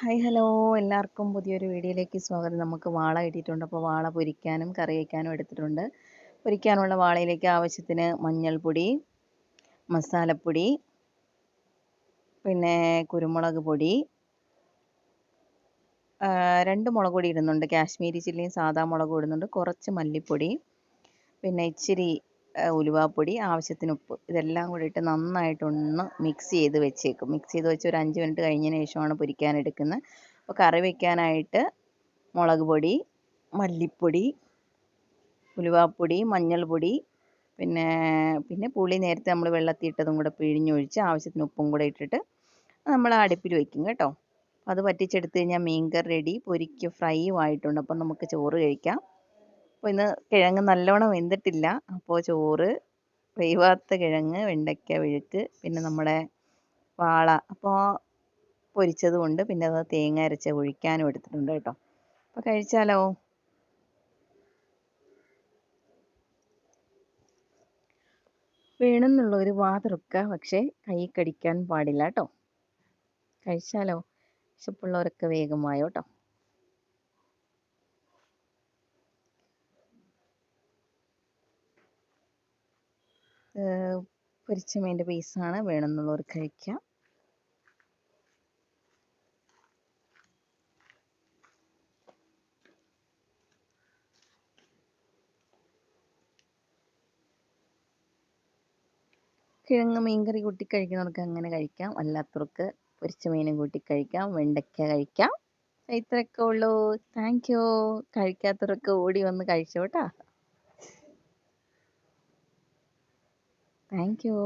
Hi hello. എല്ലാവർക്കും പുതിയൊരു വീഡിയോയിലേക്ക് സ്വാഗതം. നമുക്ക് വാള കിട്ടിയിട്ടുണ്ട്. അപ്പോൾ വാള പൊരിക്കാനും കറി വയ്ക്കാനും എടുത്തിട്ടുണ്ട്. പൊരിക്കാനുള്ള വാളയിലേക്ക് ആവശ്യത്തിന് മഞ്ഞൾപ്പൊടി മസാലപ്പൊടി പിന്നെ കുരുമുളക് പൊടി രണ്ട് മുളക് പൊടി ഇടുന്നുണ്ട്. കാശ്മീരി ചില്ലിയും സാധാ മുളകും ഇടുന്നുണ്ട്. കുറച്ച് മല്ലിപ്പൊടി പിന്നെ ഇച്ചിരി ഉലുവാപ്പൊടി ആവശ്യത്തിന് ഉപ്പ് ഇതെല്ലാം കൂടി ഇട്ട് നന്നായിട്ടൊന്ന് മിക്സ് ചെയ്ത് വെച്ചേക്കും. മിക്സ് ചെയ്ത് വെച്ച് ഒരു അഞ്ച് മിനിറ്റ് കഴിഞ്ഞതിന് ശേഷമാണ് പൊരിക്കാൻ എടുക്കുന്നത് അപ്പോൾ കറി വയ്ക്കാനായിട്ട് മുളക് പൊടി മല്ലിപ്പൊടി ഉലുവാപ്പൊടി മഞ്ഞൾപ്പൊടി പിന്നെ പിന്നെ പുളി നേരത്തെ നമ്മൾ വെള്ളത്തിൽ ഇട്ടതും കൂടെ പിഴിഞ്ഞൊഴിച്ച് ആവശ്യത്തിന് ഉപ്പും കൂടെ ഇട്ടിട്ട് നമ്മൾ അടുപ്പിൽ വയ്ക്കും കേട്ടോ. അത് വറ്റിച്ചെടുത്ത് കഴിഞ്ഞാൽ മീൻകറി റെഡി പൊരിക്ക് ഫ്രൈയും ആയിട്ടുണ്ട്. അപ്പം നമുക്ക് ചോറ് കഴിക്കാം. അപ്പോൾ ഇന്ന് കിഴങ്ങ് നല്ലോണം വെന്തിട്ടില്ല. അപ്പോൾ ചോറ് വേവാത്ത കിഴങ്ങ് വെണ്ടയ്ക്ക വിഴുക്ക് പിന്നെ നമ്മുടെ വാള. അപ്പോൾ പൊരിച്ചതും ഉണ്ട് പിന്നെ അത് തേങ്ങ അരച്ച് ഒഴിക്കാനും എടുത്തിട്ടുണ്ട് കേട്ടോ. അപ്പോൾ കഴിച്ചാലോ? വേണമെന്നുള്ള ഒരു വാതൊക്കെ പക്ഷേ കൈ കടിക്കാൻ പാടില്ല കേട്ടോ. കഴിച്ചാലോ? വിശപ്പുള്ളവരൊക്കെ വേഗമായോ കേട്ടോ പൊരിച്ച മീന്റെ പീസാണ് വേണമെന്നുള്ളവർ കഴിക്കാം. കിഴങ്ങ് മീൻകറി കൂട്ടി കഴിക്കുന്നവർക്ക് അങ്ങനെ കഴിക്കാം. അല്ലാത്തവർക്ക് പൊരിച്ച മീനും കൂട്ടി കഴിക്കാം. വെണ്ടയ്ക്ക കഴിക്കാം. ഇത്രയൊക്കെ ഉള്ളൂ. താങ്ക് യു കഴിക്കാത്തവരൊക്കെ ഓടി വന്ന് കഴിച്ചോട്ടാ താങ്ക് യു